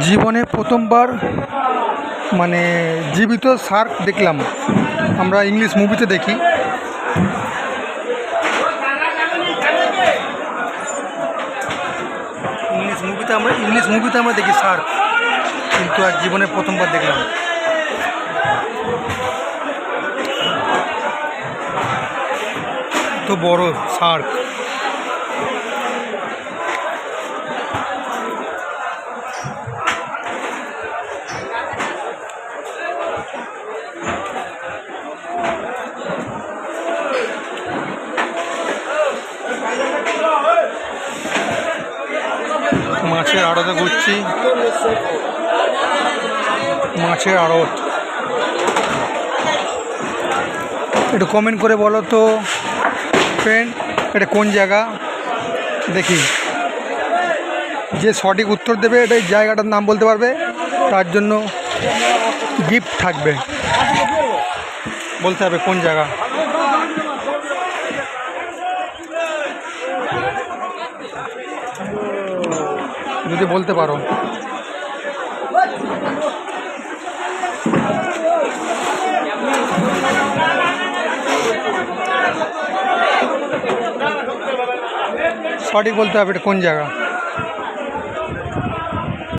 জীবনে প্রথমবার মানে জীবিত শার্ক দেখলাম। আমরা ইংলিশ মুভিতে দেখি। ইংলিশ মুভিতে আমরা, ইংলিশ মুভিতে আমরা দেখি শার্ক কিন্তু আজ জীবনে প্রথমবার দেখলাম। তো বড় শার্ক মাছের আড়তে ঘুরছি। মাছের আড়ত। একটু কমেন্ট করে বলো তো ফ্রেন্ড এটা কোন জায়গা? দেখি। যে সঠিক উত্তর দেবে এটা জায়গাটার নাম বলতে পারবে। তার জন্য গিফট থাকবে। বলতে হবে কোন জায়গা। যদি বলতে পারো। সঠিক বলতে হবে এটা কোন জায়গা?